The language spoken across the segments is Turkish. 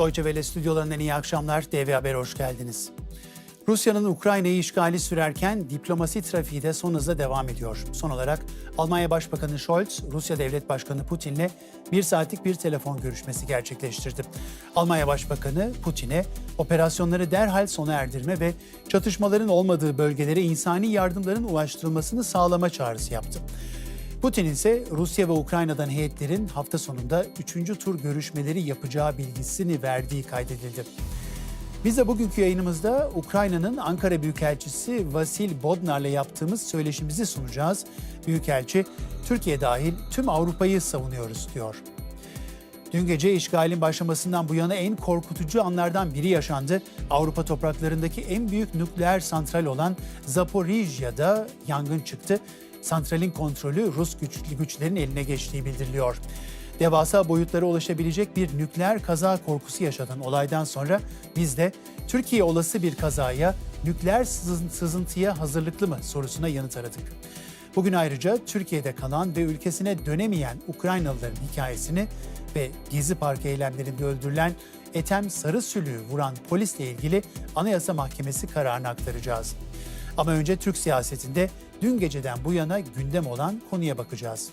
Deutsche Welle stüdyolarından iyi akşamlar. DV Haber hoş geldiniz. Rusya'nın Ukrayna'yı işgali sürerken diplomasi trafiği de son hızla devam ediyor. Son olarak Almanya Başbakanı Scholz, Rusya Devlet Başkanı Putin'le bir saatlik bir telefon görüşmesi gerçekleştirdi. Almanya Başbakanı Putin'e operasyonları derhal sona erdirme ve çatışmaların olmadığı bölgelere insani yardımların ulaştırılmasını sağlama çağrısı yaptı. Putin ise Rusya ve Ukrayna'dan heyetlerin hafta sonunda 3. tur görüşmeleri yapacağı bilgisini verdiği kaydedildi. Biz de bugünkü yayınımızda Ukrayna'nın Ankara Büyükelçisi Vasil Bodnar'la yaptığımız söyleşimizi sunacağız. Büyükelçi, Türkiye dahil tüm Avrupa'yı savunuyoruz diyor. Dün gece işgalin başlamasından bu yana en korkutucu anlardan biri yaşandı. Avrupa topraklarındaki en büyük nükleer santral olan Zaporijya'da yangın çıktı. Santralin kontrolü Rus güçlü güçlerin eline geçtiği bildiriliyor. Devasa boyutlara ulaşabilecek bir nükleer kaza korkusu yaşanan olaydan sonra biz de Türkiye olası bir kazaya nükleer sızın- sızıntıya hazırlıklı mı sorusuna yanıt aradık. Bugün ayrıca Türkiye'de kalan ve ülkesine dönemeyen Ukraynalıların hikayesini ve Gezi Parkı eylemlerinde öldürülen Ethem Sarısülü'yü vuran polisle ilgili Anayasa Mahkemesi kararını aktaracağız. Ama önce Türk siyasetinde dün geceden bu yana gündem olan konuya bakacağız.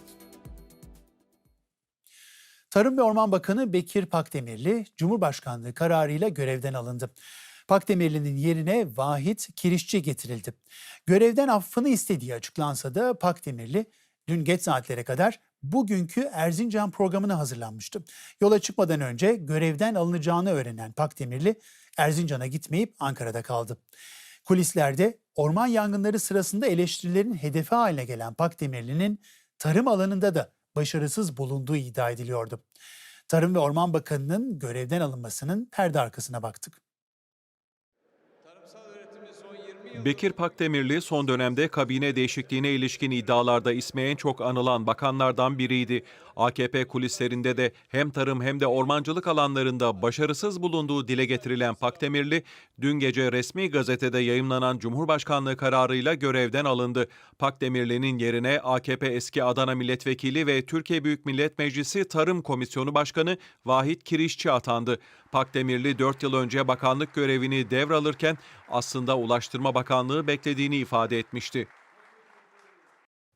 Tarım ve Orman Bakanı Bekir Pakdemirli, Cumhurbaşkanlığı kararıyla görevden alındı. Pakdemirli'nin yerine Vahit Kirişçi getirildi. Görevden affını istediği açıklansa da Pakdemirli dün geç saatlere kadar bugünkü Erzincan programına hazırlanmıştı. Yola çıkmadan önce görevden alınacağını öğrenen Pakdemirli Erzincan'a gitmeyip Ankara'da kaldı. Kulislerde orman yangınları sırasında eleştirilerin hedefi haline gelen Pakdemirli'nin tarım alanında da başarısız bulunduğu iddia ediliyordu. Tarım ve Orman Bakanı'nın görevden alınmasının perde arkasına baktık. Bekir Pakdemirli son dönemde kabine değişikliğine ilişkin iddialarda ismi en çok anılan bakanlardan biriydi. AKP kulislerinde de hem tarım hem de ormancılık alanlarında başarısız bulunduğu dile getirilen Pakdemirli, dün gece resmi gazetede yayımlanan Cumhurbaşkanlığı kararıyla görevden alındı. Pakdemirli'nin yerine AKP eski Adana Milletvekili ve Türkiye Büyük Millet Meclisi Tarım Komisyonu Başkanı Vahit Kirişçi atandı. Pakdemirli 4 yıl önce bakanlık görevini devralırken aslında Ulaştırma Bakanlığı beklediğini ifade etmişti.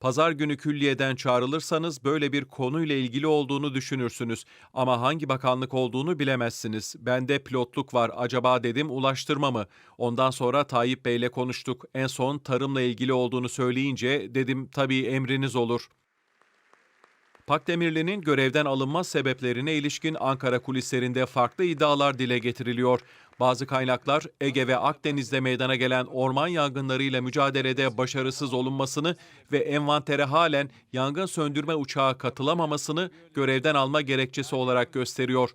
Pazar günü külliyeden çağrılırsanız böyle bir konuyla ilgili olduğunu düşünürsünüz. Ama hangi bakanlık olduğunu bilemezsiniz. Bende pilotluk var. Acaba dedim ulaştırma mı? Ondan sonra Tayyip Bey'le konuştuk. En son tarımla ilgili olduğunu söyleyince dedim tabii emriniz olur. Pakdemirli'nin görevden alınma sebeplerine ilişkin Ankara kulislerinde farklı iddialar dile getiriliyor. Bazı kaynaklar Ege ve Akdeniz'de meydana gelen orman yangınlarıyla mücadelede başarısız olunmasını ve envantere halen yangın söndürme uçağı katılamamasını görevden alma gerekçesi olarak gösteriyor.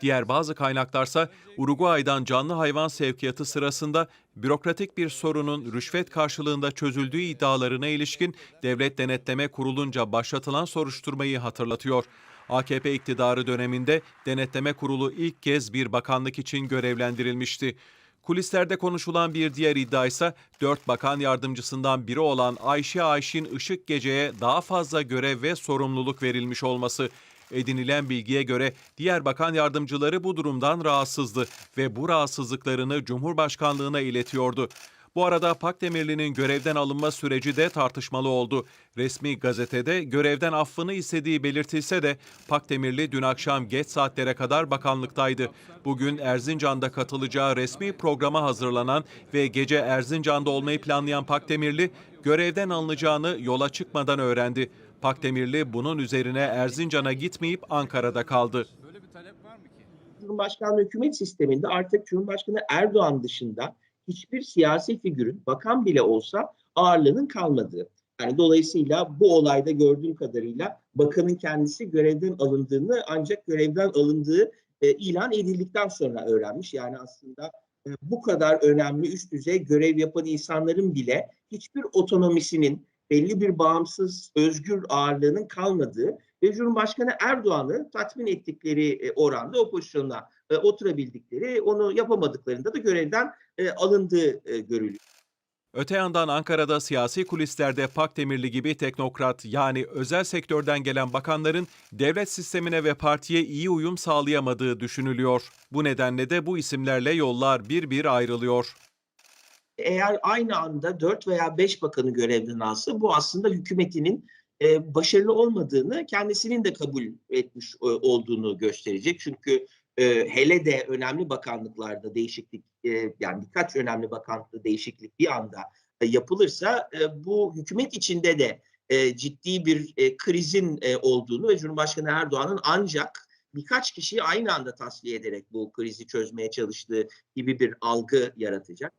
Diğer bazı kaynaklarsa Uruguay'dan canlı hayvan sevkiyatı sırasında bürokratik bir sorunun rüşvet karşılığında çözüldüğü iddialarına ilişkin Devlet Denetleme Kurulunca başlatılan soruşturmayı hatırlatıyor. AKP iktidarı döneminde Denetleme Kurulu ilk kez bir bakanlık için görevlendirilmişti. Kulislerde konuşulan bir diğer iddia ise 4 bakan yardımcısından biri olan Ayşe Ayşin Işık Gece'ye daha fazla görev ve sorumluluk verilmiş olması. Edinilen bilgiye göre diğer bakan yardımcıları bu durumdan rahatsızdı ve bu rahatsızlıklarını Cumhurbaşkanlığına iletiyordu. Bu arada Pakdemirli'nin görevden alınma süreci de tartışmalı oldu. Resmi gazetede görevden affını istediği belirtilse de Pakdemirli dün akşam geç saatlere kadar bakanlıktaydı. Bugün Erzincan'da katılacağı resmi programa hazırlanan ve gece Erzincan'da olmayı planlayan Pakdemirli görevden alınacağını yola çıkmadan öğrendi. Pakdemirli bunun üzerine Erzincan'a gitmeyip Ankara'da kaldı. Cumhurbaşkanlığı hükümet sisteminde artık Cumhurbaşkanı Erdoğan dışında hiçbir siyasi figürün bakan bile olsa ağırlığının kalmadığı. Yani dolayısıyla bu olayda gördüğüm kadarıyla bakanın kendisi görevden alındığını ancak görevden alındığı e, ilan edildikten sonra öğrenmiş. Yani aslında e, bu kadar önemli üst düzey görev yapan insanların bile hiçbir otonomisinin belli bir bağımsız özgür ağırlığının kalmadığı ve Cumhurbaşkanı Erdoğan'ı tatmin ettikleri e, oranda o pozisyona e, oturabildikleri, onu yapamadıklarında da görevden e, alındığı görülüyor. Öte yandan Ankara'da siyasi kulislerde Pakdemirli gibi teknokrat yani özel sektörden gelen bakanların devlet sistemine ve partiye iyi uyum sağlayamadığı düşünülüyor. Bu nedenle de bu isimlerle yollar bir bir ayrılıyor. Eğer aynı anda 4 veya 5 bakanı görevden alsa bu aslında hükümetinin e, başarılı olmadığını kendisinin de kabul etmiş e, olduğunu gösterecek. Çünkü e, hele de önemli bakanlıklarda değişiklik e, yani birkaç önemli bakanlıkta değişiklik bir anda e, yapılırsa e, bu hükümet içinde de e, ciddi bir e, krizin e, olduğunu ve Cumhurbaşkanı Erdoğan'ın ancak birkaç kişiyi aynı anda tasfiye ederek bu krizi çözmeye çalıştığı gibi bir algı yaratacak.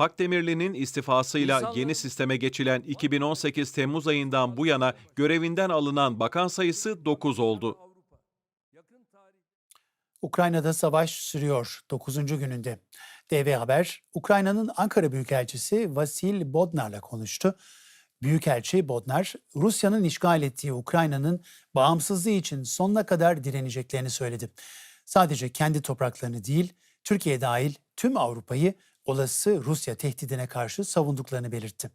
Pakdemirli'nin istifasıyla İnsanların- yeni sisteme geçilen 2018 Temmuz ayından bu yana görevinden alınan bakan sayısı 9 oldu. Ukrayna'da savaş sürüyor 9. gününde. DV Haber, Ukrayna'nın Ankara Büyükelçisi Vasil Bodnar'la konuştu. Büyükelçi Bodnar, Rusya'nın işgal ettiği Ukrayna'nın bağımsızlığı için sonuna kadar direneceklerini söyledi. Sadece kendi topraklarını değil, Türkiye dahil tüm Avrupa'yı olası Rusya tehdidine karşı savunduklarını belirtti.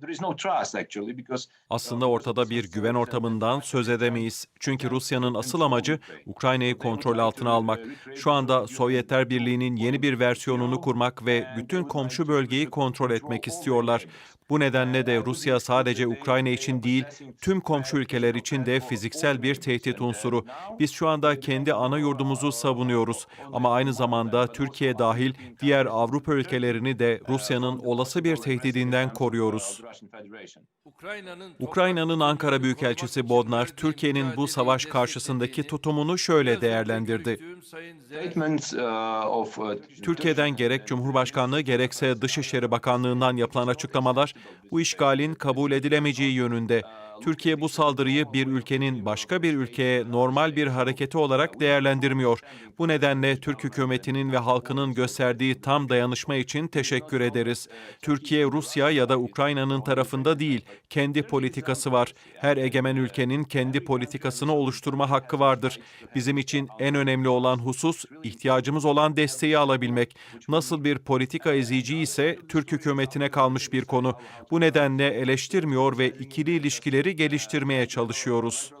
There is no trust actually because Aslında ortada bir güven ortamından söz edemeyiz. Çünkü Rusya'nın asıl amacı Ukrayna'yı kontrol altına almak. Şu anda Sovyetler Birliği'nin yeni bir versiyonunu kurmak ve bütün komşu bölgeyi kontrol etmek istiyorlar. Bu nedenle de Rusya sadece Ukrayna için değil, tüm komşu ülkeler için de fiziksel bir tehdit unsuru. Biz şu anda kendi ana yurdumuzu savunuyoruz ama aynı zamanda Türkiye dahil diğer Avrupa ülkelerini de Rusya'nın olası bir tehdidinden koruyoruz. Ukrayna'nın Ankara Büyükelçisi Bodnar, Türkiye'nin bu savaş karşısındaki tutumunu şöyle değerlendirdi. Türkiye'den gerek Cumhurbaşkanlığı gerekse Dışişleri Bakanlığı'ndan yapılan açıklamalar bu işgalin kabul edilemeyeceği yönünde. Türkiye bu saldırıyı bir ülkenin başka bir ülkeye normal bir hareketi olarak değerlendirmiyor. Bu nedenle Türk hükümetinin ve halkının gösterdiği tam dayanışma için teşekkür ederiz. Türkiye, Rusya ya da Ukrayna'nın tarafında değil, kendi politikası var. Her egemen ülkenin kendi politikasını oluşturma hakkı vardır. Bizim için en önemli olan husus ihtiyacımız olan desteği alabilmek. Nasıl bir politika izleyici ise Türk hükümetine kalmış bir konu. Bu nedenle eleştirmiyor ve ikili ilişkileri geliştirmeye çalışıyoruz.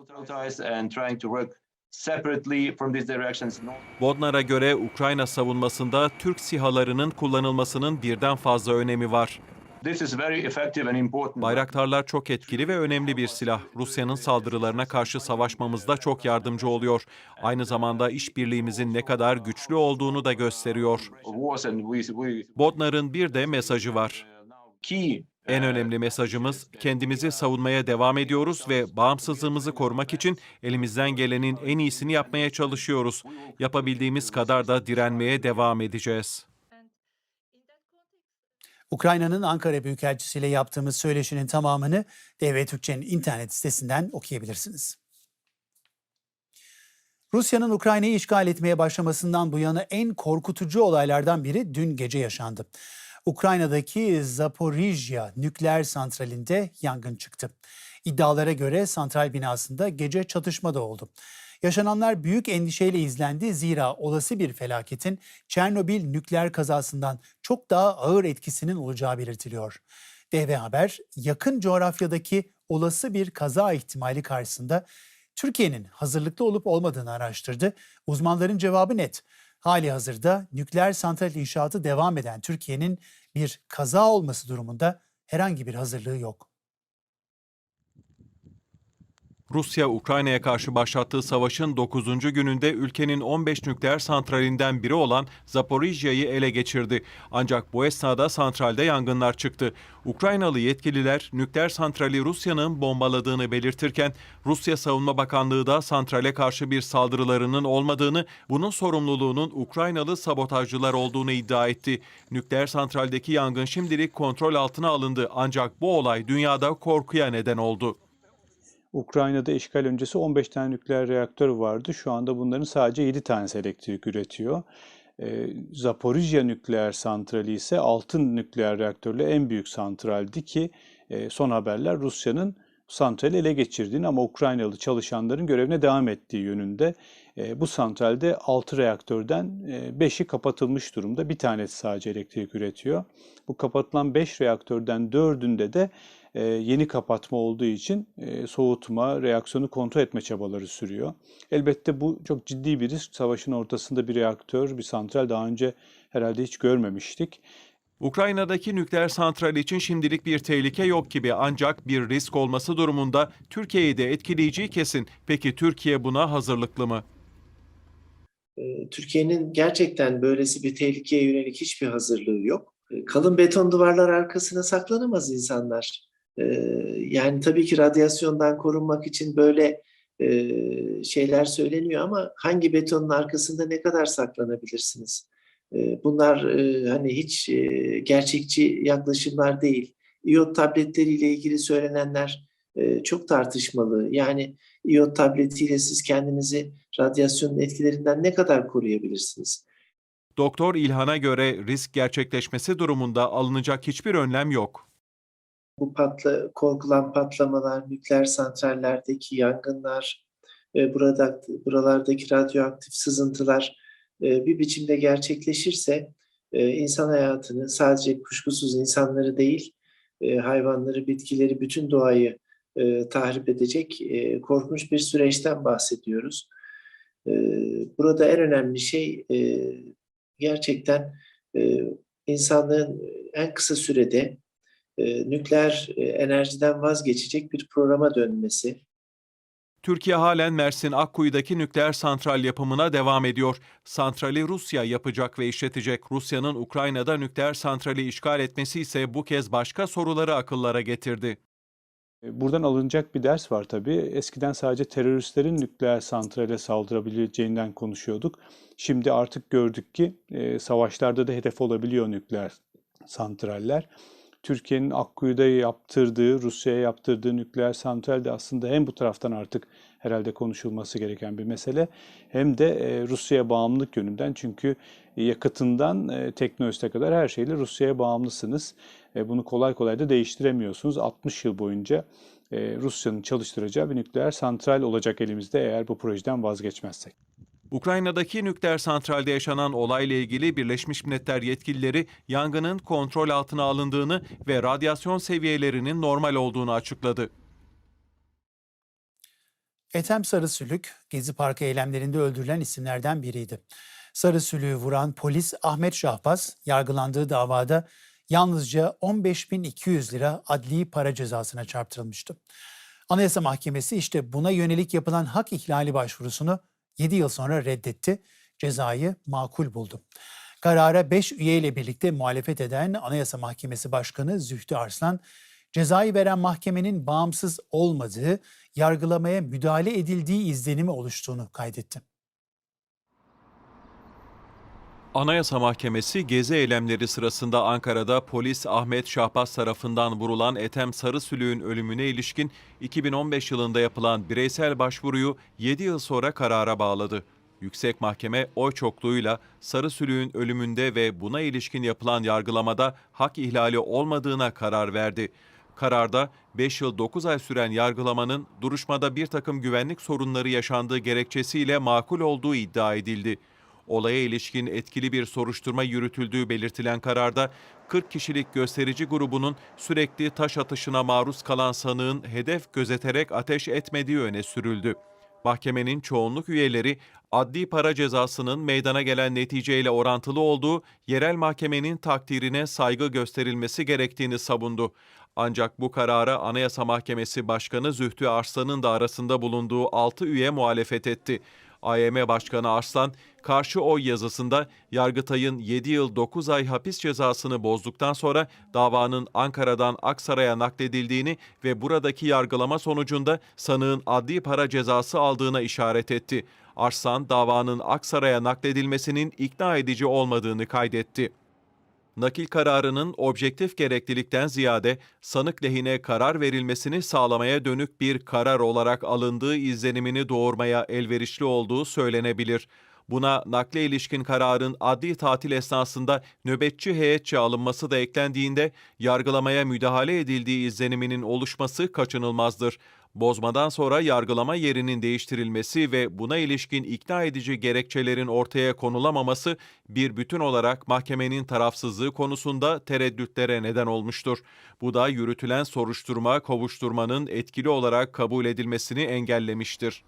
Bodnar'a göre Ukrayna savunmasında Türk sihalarının kullanılmasının birden fazla önemi var. Bayraktarlar çok etkili ve önemli bir silah. Rusya'nın saldırılarına karşı savaşmamızda çok yardımcı oluyor. Aynı zamanda işbirliğimizin ne kadar güçlü olduğunu da gösteriyor. Bodnar'ın bir de mesajı var. En önemli mesajımız kendimizi savunmaya devam ediyoruz ve bağımsızlığımızı korumak için elimizden gelenin en iyisini yapmaya çalışıyoruz. Yapabildiğimiz kadar da direnmeye devam edeceğiz. Ukrayna'nın Ankara Büyükelçisi ile yaptığımız söyleşinin tamamını DV Türkçe'nin internet sitesinden okuyabilirsiniz. Rusya'nın Ukrayna'yı işgal etmeye başlamasından bu yana en korkutucu olaylardan biri dün gece yaşandı. Ukrayna'daki Zaporijya nükleer santralinde yangın çıktı. İddialara göre santral binasında gece çatışma da oldu. Yaşananlar büyük endişeyle izlendi zira olası bir felaketin Çernobil nükleer kazasından çok daha ağır etkisinin olacağı belirtiliyor. DV Haber yakın coğrafyadaki olası bir kaza ihtimali karşısında Türkiye'nin hazırlıklı olup olmadığını araştırdı. Uzmanların cevabı net. Hali hazırda nükleer santral inşaatı devam eden Türkiye'nin bir kaza olması durumunda herhangi bir hazırlığı yok. Rusya, Ukrayna'ya karşı başlattığı savaşın 9. gününde ülkenin 15 nükleer santralinden biri olan Zaporijya'yı ele geçirdi. Ancak bu esnada santralde yangınlar çıktı. Ukraynalı yetkililer nükleer santrali Rusya'nın bombaladığını belirtirken Rusya Savunma Bakanlığı da santrale karşı bir saldırılarının olmadığını, bunun sorumluluğunun Ukraynalı sabotajcılar olduğunu iddia etti. Nükleer santraldeki yangın şimdilik kontrol altına alındı ancak bu olay dünyada korkuya neden oldu. Ukrayna'da işgal öncesi 15 tane nükleer reaktör vardı. Şu anda bunların sadece 7 tanesi elektrik üretiyor. Ee, Zaporijya nükleer santrali ise 6 nükleer reaktörlü en büyük santraldi ki e, son haberler Rusya'nın santrali ele geçirdiğini ama Ukraynalı çalışanların görevine devam ettiği yönünde. E, bu santralde 6 reaktörden 5'i kapatılmış durumda. Bir tanesi sadece elektrik üretiyor. Bu kapatılan 5 reaktörden 4'ünde de e, yeni kapatma olduğu için e, soğutma, reaksiyonu kontrol etme çabaları sürüyor. Elbette bu çok ciddi bir risk. Savaşın ortasında bir reaktör, bir santral daha önce herhalde hiç görmemiştik. Ukrayna'daki nükleer santral için şimdilik bir tehlike yok gibi ancak bir risk olması durumunda Türkiye'yi de etkileyeceği kesin. Peki Türkiye buna hazırlıklı mı? Ee, Türkiye'nin gerçekten böylesi bir tehlikeye yönelik hiçbir hazırlığı yok. Ee, Kalın beton duvarlar arkasına saklanamaz insanlar. Ee, Yani tabii ki radyasyondan korunmak için böyle e, şeyler söyleniyor ama hangi betonun arkasında ne kadar saklanabilirsiniz? Ee, Bunlar e, hani hiç e, gerçekçi yaklaşımlar değil. İyot tabletleriyle ilgili söylenenler e, çok tartışmalı. Yani İyot tabletiyle siz kendinizi radyasyonun etkilerinden ne kadar koruyabilirsiniz? Doktor İlhan'a göre risk gerçekleşmesi durumunda alınacak hiçbir önlem yok. Bu patla, korkulan patlamalar, nükleer santrallerdeki yangınlar, e, burada buralardaki radyoaktif sızıntılar e, bir biçimde gerçekleşirse e, insan hayatını sadece kuşkusuz insanları değil, e, hayvanları, bitkileri, bütün doğayı e, tahrip edecek e, korkunç bir süreçten bahsediyoruz. E, burada en önemli şey e, gerçekten e, insanlığın en kısa sürede e, nükleer e, enerjiden vazgeçecek bir programa dönmesi. Türkiye halen Mersin Akkuyu'daki nükleer santral yapımına devam ediyor. Santrali Rusya yapacak ve işletecek. Rusya'nın Ukrayna'da nükleer santrali işgal etmesi ise bu kez başka soruları akıllara getirdi. E, Buradan alınacak bir ders var tabii. Eskiden sadece teröristlerin nükleer santrale saldırabileceğinden konuşuyorduk. Şimdi artık gördük ki e, savaşlarda da hedef olabiliyor nükleer santraller. Türkiye'nin Akkuyu'da yaptırdığı, Rusya'ya yaptırdığı nükleer santral de aslında hem bu taraftan artık herhalde konuşulması gereken bir mesele hem de e, Rusya'ya bağımlılık yönünden çünkü yakıtından e, teknolojisine kadar her şeyle Rusya'ya bağımlısınız. E, bunu kolay kolay da değiştiremiyorsunuz. 60 yıl boyunca Rusya'nın çalıştıracağı bir nükleer santral olacak elimizde eğer bu projeden vazgeçmezsek. Ukrayna'daki nükleer santralde yaşanan olayla ilgili Birleşmiş Milletler yetkilileri yangının kontrol altına alındığını ve radyasyon seviyelerinin normal olduğunu açıkladı. Ethem Sarısülük, Gezi Parkı eylemlerinde öldürülen isimlerden biriydi. Sarısülük'ü vuran polis Ahmet Şahbaz, yargılandığı davada yalnızca 15.200 lira adli para cezasına çarptırılmıştı. Anayasa Mahkemesi işte buna yönelik yapılan hak ihlali başvurusunu 7 yıl sonra reddetti, cezayı makul buldu. Karara 5 üyeyle birlikte muhalefet eden Anayasa Mahkemesi Başkanı Zühtü Arslan, cezayı veren mahkemenin bağımsız olmadığı, yargılamaya müdahale edildiği izlenimi oluştuğunu kaydetti. Anayasa Mahkemesi gezi eylemleri sırasında Ankara'da polis Ahmet Şahbaz tarafından vurulan Ethem Sarısülük'ün ölümüne ilişkin 2015 yılında yapılan bireysel başvuruyu 7 yıl sonra karara bağladı. Yüksek Mahkeme oy çokluğuyla Sarısülük'ün ölümünde ve buna ilişkin yapılan yargılamada hak ihlali olmadığına karar verdi. Kararda 5 yıl 9 ay süren yargılamanın duruşmada bir takım güvenlik sorunları yaşandığı gerekçesiyle makul olduğu iddia edildi. Olaya ilişkin etkili bir soruşturma yürütüldüğü belirtilen kararda 40 kişilik gösterici grubunun sürekli taş atışına maruz kalan sanığın hedef gözeterek ateş etmediği öne sürüldü. Mahkemenin çoğunluk üyeleri adli para cezasının meydana gelen neticeyle orantılı olduğu yerel mahkemenin takdirine saygı gösterilmesi gerektiğini savundu. Ancak bu karara Anayasa Mahkemesi Başkanı Zühtü Arslan'ın da arasında bulunduğu 6 üye muhalefet etti. AYM Başkanı Arslan, karşı oy yazısında Yargıtay'ın 7 yıl 9 ay hapis cezasını bozduktan sonra davanın Ankara'dan Aksaray'a nakledildiğini ve buradaki yargılama sonucunda sanığın adli para cezası aldığına işaret etti. Arslan, davanın Aksaray'a nakledilmesinin ikna edici olmadığını kaydetti. Nakil kararının objektif gereklilikten ziyade sanık lehine karar verilmesini sağlamaya dönük bir karar olarak alındığı izlenimini doğurmaya elverişli olduğu söylenebilir. Buna nakle ilişkin kararın adli tatil esnasında nöbetçi heyetçe alınması da eklendiğinde yargılamaya müdahale edildiği izleniminin oluşması kaçınılmazdır. Bozmadan sonra yargılama yerinin değiştirilmesi ve buna ilişkin ikna edici gerekçelerin ortaya konulamaması bir bütün olarak mahkemenin tarafsızlığı konusunda tereddütlere neden olmuştur. Bu da yürütülen soruşturma kovuşturmanın etkili olarak kabul edilmesini engellemiştir.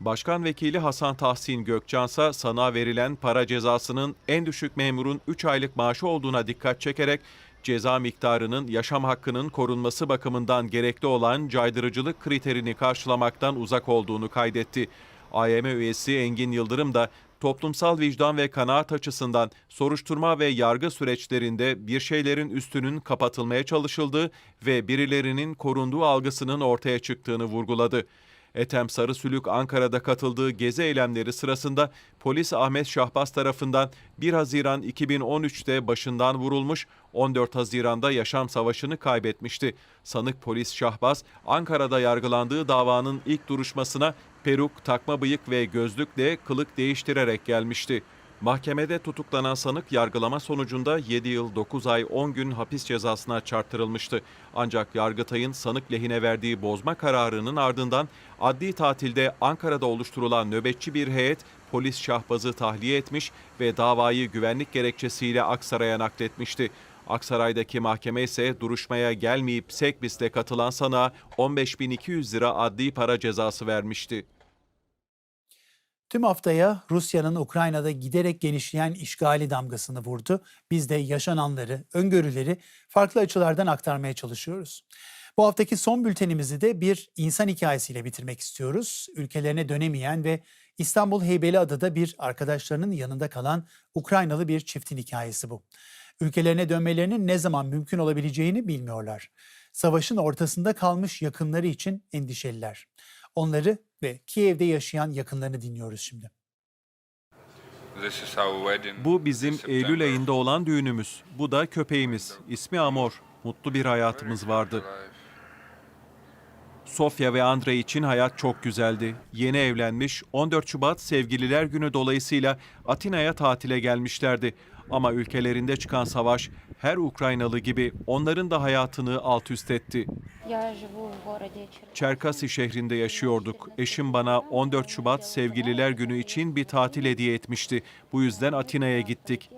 Başkan Vekili Hasan Tahsin Gökçansa sana verilen para cezasının en düşük memurun 3 aylık maaşı olduğuna dikkat çekerek ceza miktarının yaşam hakkının korunması bakımından gerekli olan caydırıcılık kriterini karşılamaktan uzak olduğunu kaydetti. AYM üyesi Engin Yıldırım da toplumsal vicdan ve kanaat açısından soruşturma ve yargı süreçlerinde bir şeylerin üstünün kapatılmaya çalışıldığı ve birilerinin korunduğu algısının ortaya çıktığını vurguladı. Ethem Sarısülük Ankara'da katıldığı gezi eylemleri sırasında polis Ahmet Şahbaz tarafından 1 Haziran 2013'te başından vurulmuş, 14 Haziran'da yaşam savaşını kaybetmişti. Sanık polis Şahbaz, Ankara'da yargılandığı davanın ilk duruşmasına peruk, takma bıyık ve gözlükle kılık değiştirerek gelmişti. Mahkemede tutuklanan sanık yargılama sonucunda 7 yıl 9 ay 10 gün hapis cezasına çarptırılmıştı. Ancak Yargıtay'ın sanık lehine verdiği bozma kararının ardından adli tatilde Ankara'da oluşturulan nöbetçi bir heyet polis Şahbaz'ı tahliye etmiş ve davayı güvenlik gerekçesiyle Aksaray'a nakletmişti. Aksaray'daki mahkeme ise duruşmaya gelmeyip Sekbis'te katılan sanığa 15.200 lira adli para cezası vermişti. Tüm haftaya Rusya'nın Ukrayna'da giderek genişleyen işgali damgasını vurdu. Biz de yaşananları, öngörüleri farklı açılardan aktarmaya çalışıyoruz. Bu haftaki son bültenimizi de bir insan hikayesiyle bitirmek istiyoruz. Ülkelerine dönemeyen ve İstanbul Heybeliada'da bir arkadaşlarının yanında kalan Ukraynalı bir çiftin hikayesi bu. Ülkelerine dönmelerinin ne zaman mümkün olabileceğini bilmiyorlar. Savaşın ortasında kalmış yakınları için endişeliler. Onları ve Kiev'de yaşayan yakınlarını dinliyoruz şimdi. Bu bizim Eylül ayında olan düğünümüz. Bu da köpeğimiz. İsmi Amor. Mutlu bir hayatımız vardı. Sofya ve Andrei için hayat çok güzeldi. Yeni evlenmiş, 14 Şubat Sevgililer Günü dolayısıyla Atina'ya tatile gelmişlerdi. Ama ülkelerinde çıkan savaş her Ukraynalı gibi onların da hayatını alt üst etti. Çerkasi şehrinde yaşıyorduk. Eşim bana 14 Şubat Sevgililer Günü için bir tatil hediye etmişti. Bu yüzden Atina'ya gittik.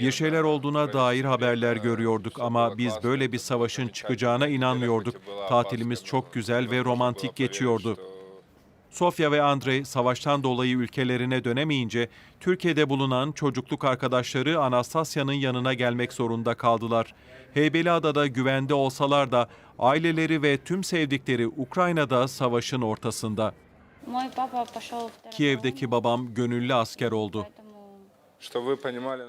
Bir şeyler olduğuna dair haberler görüyorduk ama biz böyle bir savaşın çıkacağına inanmıyorduk. Tatilimiz çok güzel ve romantik geçiyordu. Sofya ve Andrei savaştan dolayı ülkelerine dönemeyince Türkiye'de bulunan çocukluk arkadaşları Anastasya'nın yanına gelmek zorunda kaldılar. Heybeliada'da güvende olsalar da aileleri ve tüm sevdikleri Ukrayna'da savaşın ortasında. Kiev'deki babam gönüllü asker oldu.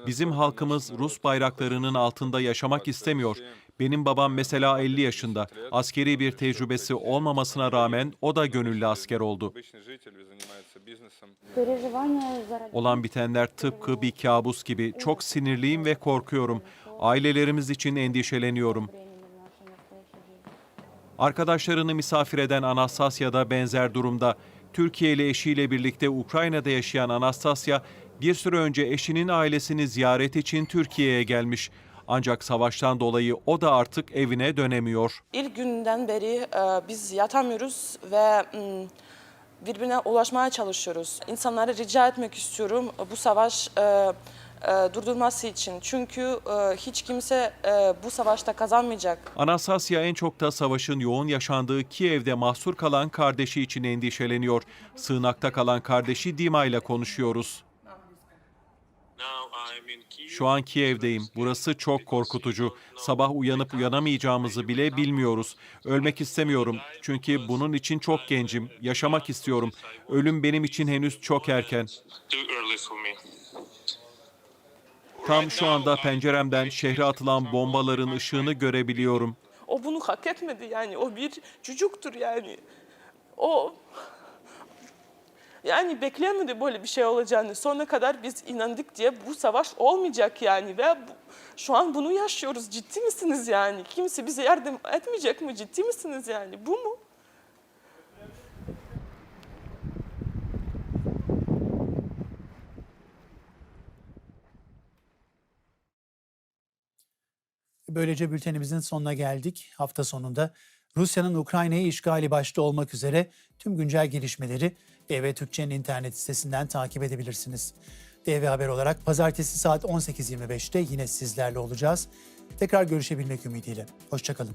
Bizim halkımız Rus bayraklarının altında yaşamak istemiyor. Benim babam mesela 50 yaşında. Askeri bir tecrübesi olmamasına rağmen o da gönüllü asker oldu. Olan bitenler tıpkı bir kabus gibi. Çok sinirliyim ve korkuyorum. Ailelerimiz için endişeleniyorum. Arkadaşlarını misafir eden Anastasya da benzer durumda. Türkiye ile eşiyle birlikte Ukrayna'da yaşayan Anastasya, bir süre önce eşinin ailesini ziyaret için Türkiye'ye gelmiş. Ancak savaştan dolayı o da artık evine dönemiyor. İlk günden beri e, biz yatamıyoruz ve mm, birbirine ulaşmaya çalışıyoruz. İnsanlara rica etmek istiyorum e, bu savaş e, e, durdurması için. Çünkü e, hiç kimse e, bu savaşta kazanmayacak. Anastasya en çok da savaşın yoğun yaşandığı Kiev'de mahsur kalan kardeşi için endişeleniyor. Sığınakta kalan kardeşi Dima ile konuşuyoruz. Şu an Kiev'deyim. Burası çok korkutucu. Sabah uyanıp uyanamayacağımızı bile bilmiyoruz. Ölmek istemiyorum. Çünkü bunun için çok gencim. Yaşamak istiyorum. Ölüm benim için henüz çok erken. Tam şu anda penceremden şehre atılan bombaların ışığını görebiliyorum. O bunu hak etmedi yani. O bir çocuktur yani. O yani beklemedi böyle bir şey olacağını. Sonuna kadar biz inandık diye bu savaş olmayacak yani ve bu- şu an bunu yaşıyoruz. Ciddi misiniz yani? Kimse bize yardım etmeyecek mi? Ciddi misiniz yani? Bu mu? Böylece bültenimizin sonuna geldik. Hafta sonunda Rusya'nın Ukrayna'yı işgali başta olmak üzere tüm güncel gelişmeleri DV Türkçe'nin internet sitesinden takip edebilirsiniz. DV Haber olarak pazartesi saat 18.25'te yine sizlerle olacağız. Tekrar görüşebilmek ümidiyle. Hoşçakalın.